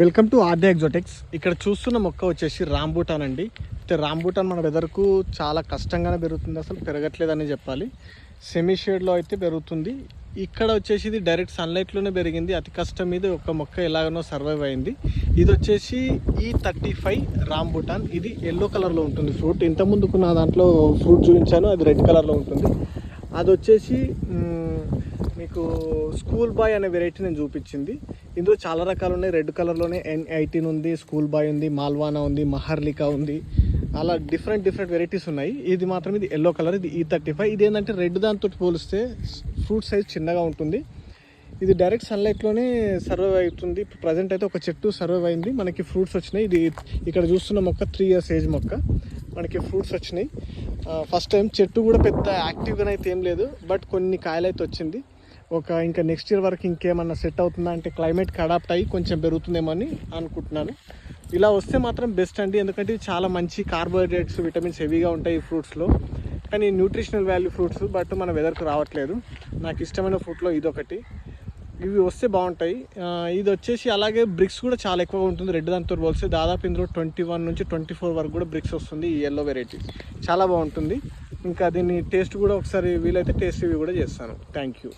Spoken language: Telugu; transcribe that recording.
Welcome to ఆర్డే ఎగ్జోటిక్స్. ఇక్కడ చూస్తున్న మొక్క వచ్చేసి రాంబూటాన్ అండి. అయితే రాంబూటాన్ మన వెదర్కు చాలా కష్టంగానే పెరుగుతుంది అసలు పెరగట్లేదని చెప్పాలి. సెమీ షేడ్లో అయితే పెరుగుతుంది. ఇక్కడ వచ్చేసి ఇది డైరెక్ట్ సన్లైట్లోనే పెరిగింది. అతి కష్టం మీద ఒక మొక్క ఎలాగనో సర్వైవ్ అయింది. ఇది వచ్చేసి ఈ థర్టీ ఫైవ్ రాంబూటాన్. ఇది ఎల్లో కలర్లో ఉంటుంది ఫ్రూట్. ఇంతకముందుకు నా దాంట్లో ఫ్రూట్ చూపించాను అది రెడ్ కలర్లో ఉంటుంది. అది వచ్చేసి మీకు స్కూల్ బాయ్ అనే వెరైటీ నేను చూపించింది. ఇందులో చాలా రకాలు ఉన్నాయి రెడ్ కలర్లోనే ఎన్ ఎయిటీన్ ఉంది స్కూల్ బాయ్ ఉంది మాల్వానా ఉంది మహర్లికా ఉంది. అలా డిఫరెంట్ డిఫరెంట్ వెరైటీస్ ఉన్నాయి. ఇది మాత్రం ఇది ఎల్లో కలర్ ఇది ఈ థర్టీ ఫైవ్ ఇది ఏంటంటే రెడ్ దాంతో పోలిస్తే ఫ్రూట్ సైజ్ చిన్నగా ఉంటుంది. ఇది డైరెక్ట్ సన్లైట్లోనే సర్వైవ్ అవుతుంది. ప్రజెంట్ అయితే ఒక చెట్టు సర్వైవ్ అయింది. మనకి ఫ్రూట్స్ వచ్చినాయి. ఇది ఇక్కడ చూస్తున్న మొక్క త్రీ ఇయర్స్ ఏజ్ మొక్క. మనకి ఫ్రూట్స్ వచ్చినాయి. ఫస్ట్ టైం చెట్టు కూడా పెద్ద యాక్టివ్గా అయితే ఏం లేదు బట్ కొన్ని కాయలు అయితే వచ్చింది. ఒక ఇంకా నెక్స్ట్ ఇయర్ వరకు ఇంకేమన్నా సెట్ అవుతుందా అంటే క్లైమేట్కి అడాప్ట్ అయ్యి కొంచెం పెరుగుతుందేమో అని అనుకుంటున్నాను. ఇలా వస్తే మాత్రం బెస్ట్ అండి ఎందుకంటే ఇవి చాలా మంచి కార్బోహైడ్రేట్స్ విటమిన్స్ హెవీగా ఉంటాయి ఈ ఫ్రూట్స్లో కానీ న్యూట్రిషనల్ వాల్యూ ఫ్రూట్స్ బట్ మన వెదర్కు రావట్లేదు. నాకు ఇష్టమైన ఫ్రూట్లో ఇదొకటి. ఇవి వస్తే బాగుంటాయి. ఇది వచ్చేసి అలాగే బ్రిక్స్ కూడా చాలా ఎక్కువగా ఉంటుంది. రెడ్ దాంతో పోలిస్తే దాదాపు ఇందులో ట్వంటీ వన్ నుంచి ట్వంటీ ఫోర్ వరకు కూడా బ్రిక్స్ వస్తుంది ఈ ఎల్లో వెరైటీ చాలా బాగుంటుంది. ఇంకా దీన్ని టేస్ట్ కూడా ఒకసారి వీలైతే టేస్ట్ ఇవి కూడా చేస్తాను. Thank you